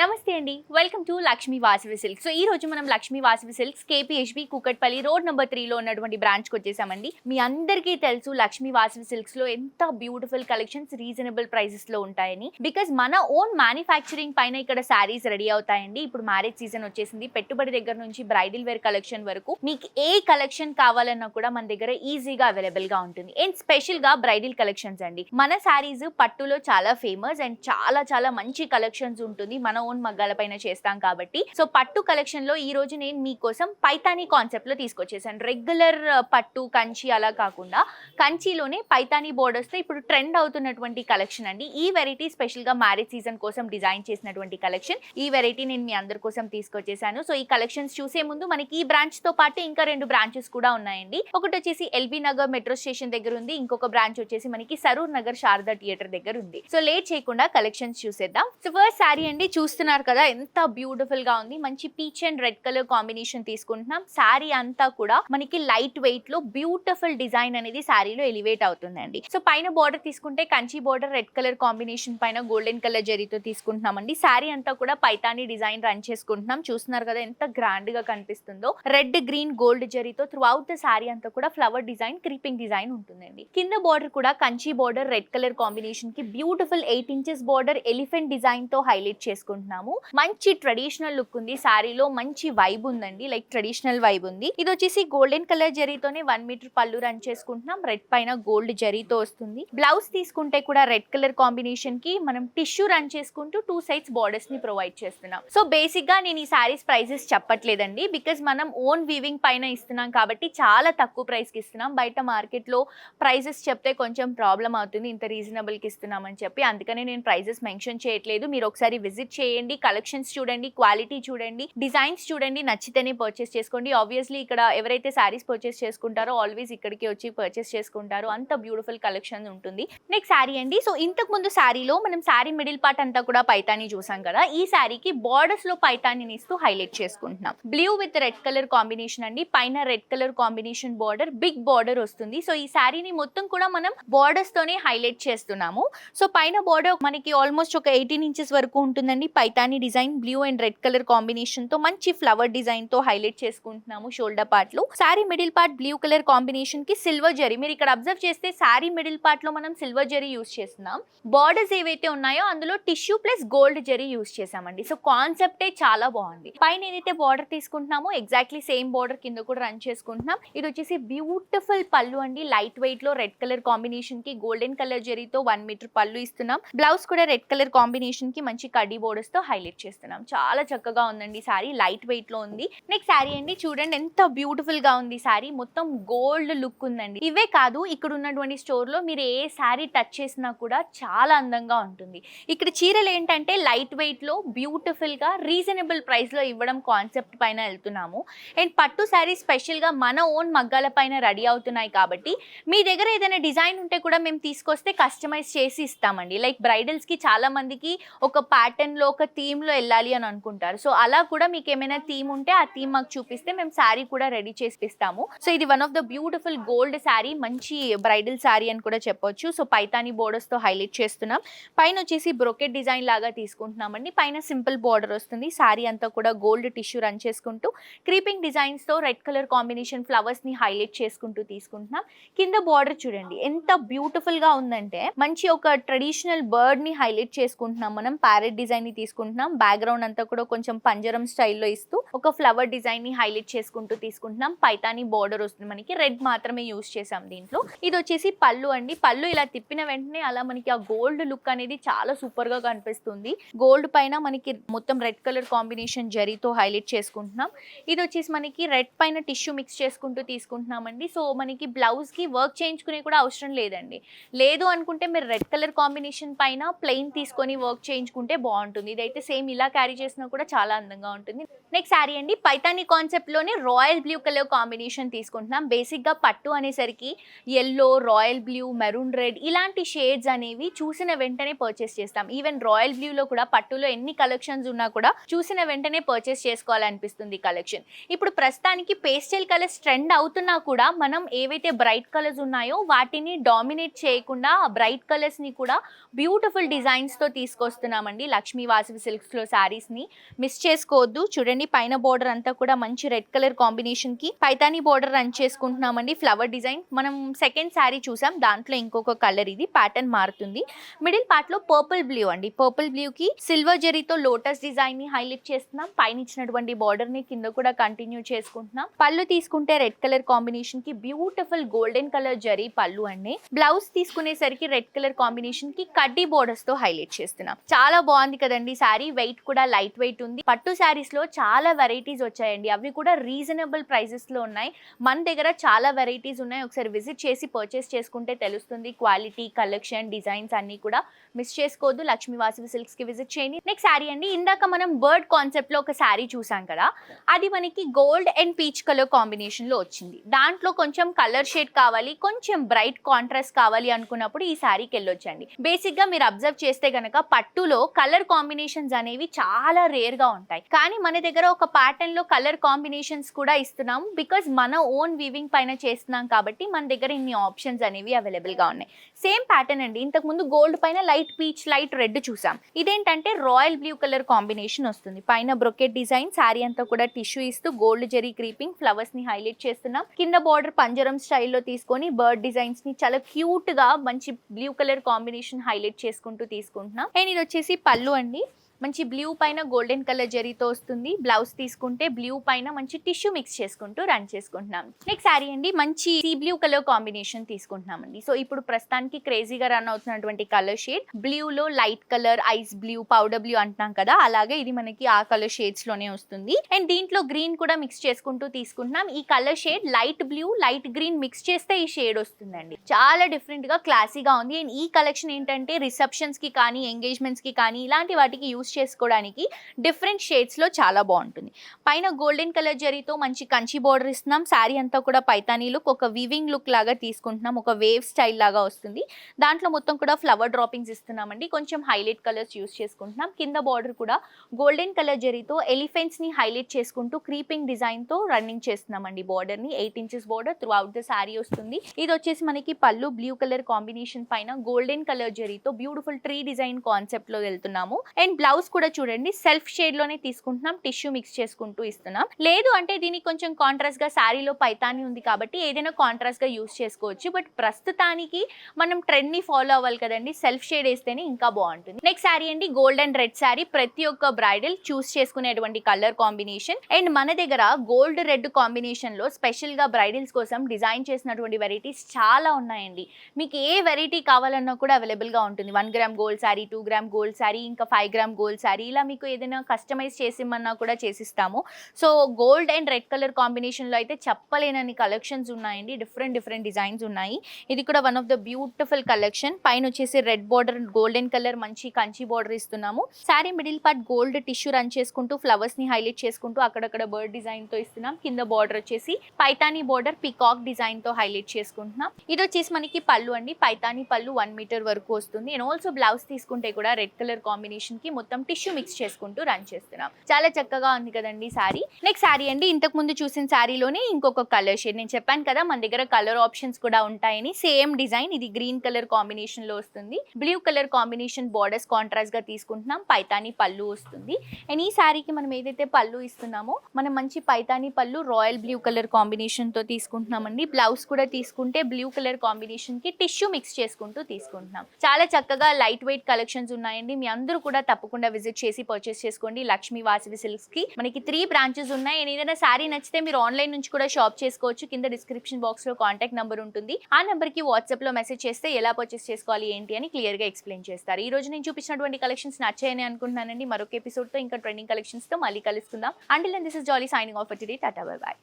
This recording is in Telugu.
నమస్తే అండి. Welcome to Lakshmi Vasavi Silks. So ఈ రోజు మనం Lakshmi Vasavi Silks KPHB Kukatpally road number త్రీలో ఉన్నటువంటి బ్రాంచ్కి వచ్చేసామండి. మీ అందరికీ తెలుసు లక్ష్మీ వాసవి సిల్క్స్లో ఎంత బ్యూటిఫుల్ కలెక్షన్స్ రీజనబుల్ ప్రైసెస్లో ఉంటాయని. బికాజ్ మన ఓన్ మ్యానుఫ్యాక్చరింగ్ పైన ఇక్కడ శారీస్ రెడీ అవుతాయండి. ఇప్పుడు మ్యారేజ్ సీజన్ వచ్చేసింది. పెట్టుబడి దగ్గర నుంచి బ్రైడల్ వేర్ కలెక్షన్ వరకు మీకు ఏ కలెక్షన్ కావాలన్నా కూడా మన దగ్గర ఈజీగా అవైలబుల్గా ఉంటుంది. అండ్ స్పెషల్గా బ్రైడల్ కలెక్షన్స్ అండి. మన శారీస్ పట్టులో చాలా ఫేమస్ అండ్ చాలా చాలా మంచి కలెక్షన్స్ ఉంటుంది. మన ఓన్ మగ్గాల పైన చేస్తాం కాబట్టి. సో పట్టు కలెక్షన్లో ఈ రోజు నేను మీకోసం పైతానీ కాన్సెప్ట్లో తీసుకొచ్చేసాను. రెగ్యులర్ uh, పట్టు కంచి అలా కాకుండా కంచిలోనే పైతానీ బోర్డర్స్తో ఇప్పుడు ట్రెండ్ అవుతున్నటువంటి కలెక్షన్ అండి. ఈ వెరైటీ స్పెషల్గా మ్యారేజ్ సీజన్ కోసం డిజైన్ చేసినటువంటి కలెక్షన్ ఈ వెరైటీ నేను మీ అందరి కోసం తీసుకొచ్చేసాను. సో ఈ కలెక్షన్స్ చూసే ముందు మనకి ఈ బ్రాంచ్తో పాటు ఇంకా రెండు బ్రాంచెస్ కూడా ఉన్నాయండి. ఒకటి వచ్చేసి ఎల్బీ నగర్ మెట్రో స్టేషన్ దగ్గర ఉంది. ఇంకొక బ్రాంచ్ వచ్చేసి మనకి సరూర్ నగర్ శారదా థియేటర్ దగ్గర ఉంది. సో లేట్ చేయకుండా కలెక్షన్స్ చూసేద్దాం. సో ఫస్ట్ శారీ అండి చూస్తున్నారు కదా ఎంత బ్యూటిఫుల్గా ఉంది. మంచి peach and red colour combination తీసుకుంటున్నాం. శారీ అంతా కూడా మనకి లైట్ వెయిట్లో బ్యూటిఫుల్ డిజైన్ అనేది శారీలో ఎలివేట్ అవుతుందండి. సో పైన బార్డర్ తీసుకుంటే Kanchi border red colour combination పైన గోల్డెన్ కలర్ జరీతో తీసుకుంటున్నామండి. శారీ అంతా కూడా పైతాని డిజైన్ రన్ చేసుకుంటున్నాం. చూస్తున్నారు కదా ఎంత గ్రాండ్గా కనిపిస్తుందో. రెడ్ గ్రీన్ గోల్డ్ జరీతో త్రూ అవుట్ ద శారీ అంతా కూడా ఫ్లవర్ డిజైన్ క్రీపింగ్ డిజైన్ ఉంటుందండి. కింద బార్డర్ కూడా కంచి బార్డర్ రెడ్ కలర్ కాంబినేషన్కి beautiful eight inches border elephant డిజైన్తో హైలైట్ చేసుకుంటున్నాం. అనుకుంటున్నాము. మంచి ట్రెడిషనల్ లుక్ ఉంది. శారీలో మంచి వైబ్ ఉందండి. లైక్ ట్రెడిషనల్ వైబ్ ఉంది. ఇది వచ్చేసి గోల్డెన్ కలర్ జరీతోనే వన్ మీటర్ పళ్ళు రన్ చేసుకుంటున్నాం. రెడ్ పైన గోల్డ్ జరీతో వస్తుంది. బ్లౌజ్ తీసుకుంటే కూడా రెడ్ కలర్ కాంబినేషన్కి మనం టిష్యూ రన్ చేసుకుంటూ టూ సైడ్స్ బార్డర్స్ని ప్రొవైడ్ చేస్తున్నాం. సో బేసిక్గా నేను ఈ శారీస్ ప్రైజెస్ చెప్పట్లేదండి. బికాస్ మనం ఓన్ వీవింగ్ పైన ఇస్తున్నాం కాబట్టి చాలా తక్కువ ప్రైస్కి ఇస్తున్నాం. బయట మార్కెట్లో ప్రైజెస్ చెప్తే కొంచెం ప్రాబ్లం అవుతుంది. ఇంత రీజనబుల్కి ఇస్తున్నామని చెప్పి. అందుకనే నేను ప్రైజెస్ మెన్షన్ చేయట్లేదు. మీరు ఒకసారి విజిట్ చేయండి. కలెక్షన్స్ చూడండి క్వాలిటీ చూడండి డిజైన్స్ చూడండి నచ్చితేనే పర్చేస్ చేసుకోండి. ఆబ్వియస్లీ ఇక్కడ ఎవరైతే శారీస్ పర్చేస్ చేసుకుంటారో ఆల్వేస్ ఇక్కడికి వచ్చి పర్చేస్ చేసుకుంటారో. అంత బ్యూటిఫుల్ కలెక్షన్ ఉంటుంది. నెక్స్ట్ శారీ అండి. సో ఇంతకు ముందు శారీలో మనం శారీ మిడిల్ పార్ట్ అంతా కూడా పైతాని చూసాం కదా. ఈ శారీకి బార్డర్స్లో పైతానిని ఇస్తూ హైలైట్ చేసుకుంటున్నాం. Blue with red colour combination అండి. పైన red colour combination border big border వస్తుంది. సో ఈ శారీని మొత్తం కూడా మనం బార్డర్స్ తోనే హైలైట్ చేస్తున్నాము. సో పైన బార్డర్ మనకి ఆల్మోస్ట్ ఒక ఎయిటీన్ ఇంచెస్ వరకు ఉంటుందండి. Paithani design blue and red colour కాంబినేషన్తో మంచి ఫ్లవర్ డిజైన్తో హైలైట్ చేసుకుంటున్నాము షోల్డర్ పార్ట్లో. Sorry middle part blue colour కాంబినేషన్కి సిల్వర్ జరీ. మీరు ఇక్కడ అబ్జర్వ్ చేస్తే శారీ మిడిల్ పార్ట్లో మనం సిల్వర్ జరీ యూస్ చేస్తున్నాం. బార్డర్స్ ఏవైతే ఉన్నాయో అందులో tissue plus gold zari use చేసామండి సో కాన్సెప్టే చాలా బాగుంది. పైన ఏదైతే బార్డర్ తీసుకుంటున్నామో ఎగ్జాక్ట్లీ సేమ్ బార్డర్ కింద కూడా రన్ చేసుకుంటున్నాం. ఇది వచ్చేసి బ్యూటిఫుల్ పళ్ళు అండి. లైట్ వెయిట్లో రెడ్ కలర్ కాంబినేషన్కి గోల్డెన్ కలర్ జరీతో వన్ మీటర్ పళ్ళు ఇస్తున్నాం. బ్లౌజ్ కూడా రెడ్ కలర్ కాంబినేషన్కి మంచి కడ్డీ బోర్డర్స్ తో హైలైట్ చేస్తున్నాం. చాలా చక్కగా ఉందండి సారీ. లైట్ వెయిట్లో ఉంది. నెక్స్ట్ శారీ అండి. చూడండి ఎంత బ్యూటిఫుల్గా ఉంది సారీ. మొత్తం గోల్డ్ లుక్ ఉందండి. ఇవే కాదు ఇక్కడ ఉన్నటువంటి స్టోర్లో మీరు ఏ శారీ టచ్ చేసినా కూడా చాలా అందంగా ఉంటుంది. ఇక్కడ చీరలు ఏంటంటే లైట్ వెయిట్లో బ్యూటిఫుల్గా రీజనబుల్ ప్రైస్లో ఇవ్వడం కాన్సెప్ట్ పైన వెళ్తున్నాము. అండ్ పట్టు శారీ స్పెషల్గా మన ఓన్ మగ్గాల పైన రెడీ అవుతున్నాయి కాబట్టి మీ దగ్గర ఏదైనా డిజైన్ ఉంటే కూడా మేము తీసుకొస్తే కస్టమైజ్ చేసి ఇస్తామండి. లైక్ బ్రైడల్స్కి చాలా మందికి ఒక ప్యాటర్న్లో ఒక థీమ్లో వెళ్ళాలి అని అనుకుంటారు. సో అలా కూడా మీకు ఏమైనా థీమ్ ఉంటే ఆ థీమ్ మాకు చూపిస్తే మేము శారీ కూడా రెడీ చేసి ఇస్తాము. సో ఇది one of the beautiful gold saree మంచి బ్రైడల్ శారీ అని కూడా చెప్పొచ్చు. సో పైతాని బోర్డర్స్తో హైలైట్ చేస్తున్నాం. పైన వచ్చేసి బ్రోకెట్ డిజైన్ లాగా తీసుకుంటున్నామండి. పైన సింపుల్ బార్డర్ వస్తుంది. శారీ అంతా కూడా గోల్డ్ టిష్యూ రన్ చేసుకుంటూ క్రీపింగ్ డిజైన్స్తో రెడ్ కలర్ కాంబినేషన్ ఫ్లవర్స్ని హైలైట్ చేసుకుంటూ తీసుకుంటున్నాం. కింద బార్డర్ చూడండి. ఎంత బ్యూటిఫుల్గా ఉందంటే మంచి ఒక ట్రెడిషనల్ బర్డ్ని హైలైట్ చేసుకుంటున్నాం మనం. ప్యారెట్ డిజైన్ని తీసుకుంటున్నాం. బ్యాక్గ్రౌండ్ అంతా కూడా కొంచెం పంజరం స్టైల్లో ఇస్తూ ఒక ఫ్లవర్ డిజైన్ని హైలైట్ చేసుకుంటూ తీసుకుంటున్నాం. పైతాని బార్డర్ వస్తుంది మనకి. రెడ్ మాత్రమే యూస్ చేసాం దీంట్లో. ఇది వచ్చేసి పళ్ళు అండి. పళ్ళు ఇలా తిప్పిన వెంటనే అలా మనకి ఆ గోల్డ్ లుక్ అనేది చాలా సూపర్గా కనిపిస్తుంది. గోల్డ్ పైన మనకి మొత్తం రెడ్ కలర్ కాంబినేషన్ జరీతో హైలైట్ చేసుకుంటున్నాం. ఇది వచ్చేసి మనకి రెడ్ పైన టిష్యూ మిక్స్ చేసుకుంటూ తీసుకుంటున్నామండి. సో మనకి బ్లౌజ్కి వర్క్ చేయించుకునే కూడా అవసరం లేదండి. లేదు అనుకుంటే మీరు రెడ్ కలర్ కాంబినేషన్ పైన ప్లెయిన్ తీసుకొని వర్క్ చేయించుకుంటే బాగుంటుంది. ఇదైతే సేమ్ ఇలా క్యారీ చేసినా కూడా చాలా అందంగా ఉంటుంది. నెక్స్ట్ శారీ అండి. పైతాని కాన్సెప్ట్లోనే రాయల్ బ్లూ కలర్ కాంబినేషన్ తీసుకుంటున్నాం. బేసిక్గా పట్టు అనేసరికి yellow royal blue maroon red ఇలాంటి షేడ్స్ అనేవి చూసిన వెంటనే పర్చేస్ చేస్తాం. ఈవెన్ రాయల్ బ్లూలో కూడా పట్టులో ఎన్ని కలెక్షన్స్ ఉన్నా కూడా చూసిన వెంటనే పర్చేస్ చేసుకోవాలనిపిస్తుంది కలెక్షన్ ఇప్పుడు ప్రస్తుతానికి పేస్టల్ కలర్స్ ట్రెండ్ అవుతున్నా కూడా మనం ఏవైతే బ్రైట్ కలర్స్ ఉన్నాయో వాటిని డామినేట్ చేయకుండా బ్రైట్ కలర్స్ని కూడా బ్యూటిఫుల్ డిజైన్స్తో తీసుకొస్తున్నామండి. లక్ష్మీ వాసవి సిల్క్స్లో సారీస్ని మిస్ చేసుకోవద్దు. చూడండి పైన బోర్డర్ అంతా కూడా మంచి రెడ్ కలర్ కాంబినేషన్కి పైతాని బోర్డర్ రన్ చేసుకుంటున్నామండి. ఫ్లవర్ డిజైన్ మనం సెకండ్ శారీ చూసాం. దాంట్లో ఇంకొక కలర్ ఇది ప్యాటర్న్ మారుతుంది. మిడిల్ పార్ట్లో పర్పుల్ బ్లూ అండి. పర్పుల్ బ్లూ కి సిల్వర్ జెరీతో లోటస్ డిజైన్ని హైలైట్ చేస్తున్నాం. పైన ఇచ్చినటువంటి బార్డర్ని కింద కూడా కంటిన్యూ చేసుకుంటున్నాం. పళ్ళు తీసుకుంటే రెడ్ కలర్ కాంబినేషన్కి బ్యూటిఫుల్ గోల్డెన్ కలర్ జరీ పళ్ళు అండి. బ్లౌజ్ తీసుకునేసరికి రెడ్ కలర్ కాంబినేషన్కి కడ్డీ బోర్డర్స్తో హైలైట్ చేస్తున్నాం. చాలా బాగుంది కదండి సారీ వెయిట్ కూడా లైట్ వెయిట్ ఉంది. పట్టు శారీస్లో చాలా వెరైటీస్ వచ్చాయండి. అవి కూడా రీజనబుల్ ప్రైసెస్లో ఉన్నాయి. మన దగ్గర చాలా వెరైటీస్ ఉన్నాయి. ఒకసారి విజిట్ చేసి పర్చేస్ చేసుకుంటే తెలుస్తుంది. క్వాలిటీ కలెక్షన్ డిజైన్స్ అన్ని కూడా మిస్ చేసుకోవద్దు. లక్ష్మీ వాసవి సిల్క్స్కి విజిట్ చేయండి. నెక్స్ట్ శారీ అండి. ఇందాక మనం బర్డ్ కాన్సెప్ట్లో ఒక శారీ చూసాం కదా అది మనకి గోల్డ్ అండ్ పీచ్ కలర్ కాంబినేషన్లో వచ్చింది. దాంట్లో కొంచెం కలర్ షేడ్ కావాలి కొంచెం బ్రైట్ కాంట్రాస్ట్ కావాలి అనుకున్నప్పుడు ఈ శారీకి వెళ్ళొచ్చండి. బేసిక్గా మీరు అబ్జర్వ్ చేస్తే గనక పట్టులో కలర్ కాంబినేషన్స్ అనేవి చాలా రేర్గా ఉంటాయి. కానీ మన దగ్గర ఒక ప్యాటర్న్లో కలర్ కాంబినేషన్స్ కూడా ఇస్తున్నాం. బికాస్ మన ఓన్ వీవింగ్ పైన చేస్తున్నాం కాబట్టి మన దగ్గర ఇన్ని ఆప్షన్స్ అనేవి అవైలబుల్గా ఉన్నాయి. సేమ్ ప్యాటర్న్ అండి. ఇంతకు ముందు గోల్డ్ పైన లైట్ పీచ్ లైట్ రెడ్ చూసాం. ఇదేంటంటే రాయల్ బ్లూ కలర్ కాంబినేషన్ వస్తుంది. పైన బ్రొకెట్ డిజైన్ శారీ అంతా కూడా టిష్యూ ఇస్తూ గోల్డ్ జెరీ క్రీపింగ్ ఫ్లవర్స్ని హైలైట్ చేస్తున్నాం. కింద బార్డర్ పంజరం స్టైల్లో తీసుకొని బర్డ్ డిజైన్స్ని చాలా క్యూట్గా మంచి బ్లూ కలర్ కాంబినేషన్ హైలైట్ చేసుకుంటూ తీసుకుంటున్నాం. అండ్ ఇది వచ్చేసి పళ్ళు అండి. మంచి బ్లూ పైన గోల్డెన్ కలర్ జరీతో వస్తుంది. బ్లౌజ్ తీసుకుంటే బ్లూ పైన మంచి టిష్యూ మిక్స్ చేసుకుంటూ రన్ చేసుకుంటున్నాం. నెక్స్ట్ శారీ అండి మంచి సీ బ్లూ కలర్ కాంబినేషన్ తీసుకుంటున్నామండి. సో ఇప్పుడు ప్రస్తుతానికి క్రేజీగా రన్ అవుతున్నటువంటి colour shade. బ్లూలో light colour ice blue powder blue అంటున్నాం కదా అలాగే ఇది మనకి ఆ కలర్ షేడ్స్లోనే వస్తుంది. అండ్ దీంట్లో గ్రీన్ కూడా మిక్స్ చేసుకుంటూ తీసుకుంటున్నాం. ఈ colour shade light blue light green mix చేస్తే ఈ షేడ్ వస్తుందండి. చాలా డిఫరెంట్గా క్లాసీగా ఉంది. అండ్ ఈ కలెక్షన్ ఏంటంటే రిసెప్షన్స్కి కానీ ఎంగేజ్మెంట్స్కి కానీ ఇలాంటి వాటికి యూస్ చేసుకోవడానికి డిఫరెంట్ షేడ్స్లో చాలా బాగుంటుంది. పైన గోల్డెన్ కలర్ జరీతో మంచి కంచి బార్డర్ ఇస్తున్నాం. శారీ అంతా కూడా పైతానీ లుక్ ఒక వివింగ్ లుక్ లాగా తీసుకుంటున్నాం. ఒక వేవ్ స్టైల్ లాగా వస్తుంది. దాంట్లో మొత్తం కూడా ఫ్లవర్ డ్రాపింగ్స్ ఇస్తున్నామండి. కొంచెం హైలైట్ కలర్స్ యూస్ చేసుకుంటున్నాం. కింద బార్డర్ కూడా గోల్డెన్ కలర్ జరీతో ఎలిఫెంట్స్ని హైలైట్ చేసుకుంటూ క్రీపింగ్ డిజైన్తో రన్నింగ్ చేస్తున్నామండి బార్డర్ని eight inches border throughout the saree వస్తుంది. ఇది వచ్చేసి మనకి పళ్ళు బ్లూ కలర్ కాంబినేషన్ పైన గోల్డెన్ కలర్ జరీతో బ్యూటిఫుల్ ట్రీ డిజైన్ కాన్సెప్ట్లో వెళ్తున్నాము. అండ్ బ్లౌజ్ కూడా చూడండి సెల్ఫ్ షేడ్లోనే తీసుకుంటున్నాం టిష్యూ మిక్స్ చేసుకుంటూ ఇస్తున్నాం. లేదు అంటే దీనికి కొంచెం కాంట్రాస్ట్గా శారీలో పైతాని ఉంది కాబట్టి ఏదైనా కాంట్రాస్ట్గా యూస్ చేసుకోవచ్చు. బట్ ప్రస్తుతానికి మనం ట్రెండ్ని ఫాలో అవ్వాలి కదండి సెల్ఫ్ షేడ్ వేస్తేనే ఇంకా బాగుంటుంది. నెక్స్ట్ శారీ అండి గోల్డ్ అండ్ రెడ్ శారీ ప్రతి ఒక్క బ్రైడల్ చూస్ చేసుకునేటువంటి కలర్ కాంబినేషన్ అండ్ మన దగ్గర గోల్డ్ రెడ్ కాంబినేషన్లో స్పెషల్గా బ్రైడల్స్ కోసం డిజైన్ చేసినటువంటి వెరైటీస్ చాలా ఉన్నాయండి. మీకు ఏ వెరైటీ కావాలన్నా కూడా అవైలబుల్గా ఉంటుంది. One gram gold saree two gram gold saree ఇంకా ఫైవ్ గ్రామ్ గోల్డ్ శారీ ఇలా మీకు ఏదైనా కస్టమైజ్ చేసిమన్నా కూడా చేసిస్తాము. So gold and red colour కాంబినేషన్లో అయితే చెప్పలేనని కలెక్షన్స్ ఉన్నాయండి. డిఫరెంట్ డిఫరెంట్ డిజైన్స్ ఉన్నాయి. ఇది కూడా one of the beautiful collection పైన వచ్చేసి రెడ్ బార్డర్ గోల్డెన్ కలర్ మంచి కంచి బార్డర్ ఇస్తున్నాము. Saree middle part gold tissue run చేసుకుంటూ ఫ్లవర్స్ని హైలైట్ చేసుకుంటూ అక్కడక్కడ బర్డ్ డిజైన్తో ఇస్తున్నాం. కింద బార్డర్ వచ్చేసి పైతానీ బార్డర్ పికాక్ డిజైన్తో హైలైట్ చేసుకుంటున్నాం. ఇది వచ్చేసి మనకి పళ్ళు అండి. పైతానీ పళ్ళు వన్ మీటర్ వరకు వస్తుంది. అండ్ ఆల్సో బ్లౌజ్ తీసుకుంటే కూడా రెడ్ కలర్ కాంబినేషన్కి మొత్తం టిష్యూ మిక్స్ చేసుకుంటూ రన్ చేస్తున్నాం. చాలా చక్కగా ఉంది కదండి శారీ నెక్స్ట్ శారీ అండి ఇంతకు ముందు చూసిన శారీలోనే ఇంకొక కలర్ షేడ్ నేను చెప్పాను కదా మన దగ్గర కలర్ ఆప్షన్స్ కూడా ఉంటాయని. సేమ్ డిజైన్ ఇది గ్రీన్ కలర్ కాంబినేషన్లో వస్తుంది. బ్లూ కలర్ కాంబినేషన్ బార్డర్స్ కాంట్రాస్ట్గా తీసుకుంటున్నాం. పైతాని పళ్ళు వస్తుంది. అండ్ ఈ శారీకి మనం ఏదైతే పళ్ళు ఇస్తున్నామో మనం మంచి పైతాని పళ్ళు రాయల్ బ్లూ కలర్ కాంబినేషన్తో తీసుకుంటున్నామండి. బ్లౌజ్ కూడా తీసుకుంటే బ్లూ కలర్ కాంబినేషన్కి టిష్యూ మిక్స్ చేసుకుంటూ తీసుకుంటున్నాం. చాలా చక్కగా లైట్ వెయిట్ కలెక్షన్స్ ఉన్నాయండి. మీ అందరూ కూడా తప్పకుండా విజిట్ చేసి పర్చేస్ చేసుకోండి. లక్ష్మీ వాసవి సిల్క్స్కి మనకి త్రీ బ్రాంచెస్ ఉన్నాయి. ఏదైనా శారీ నచ్చితే మీరు ఆన్లైన్ నుంచి కూడా షాప్ చేసుకోవచ్చు. కింద డిస్క్రిప్షన్ బాక్స్లో కాంటాక్ట్ నెంబర్ ఉంటుంది. ఆ నెంబర్కి వాట్సాప్లో మెసేజ్ చేస్తే ఎలా పర్చేస్ చేసుకోవాలి ఏంటి అని క్లియర్గా ఎక్స్ప్లెయిన్ చేస్తారు. ఈ రోజు నేను చూపించినటువంటి కలెక్షన్స్ నచ్చాయని అనుకుంటున్నానండి. మరొక ఎపిసోడ్తో ఇంకా ట్రెండింగ్ కలెక్షన్స్తో మళ్ళీ కలుసుకుందాం. And this is Jolly signing off today tata bye bye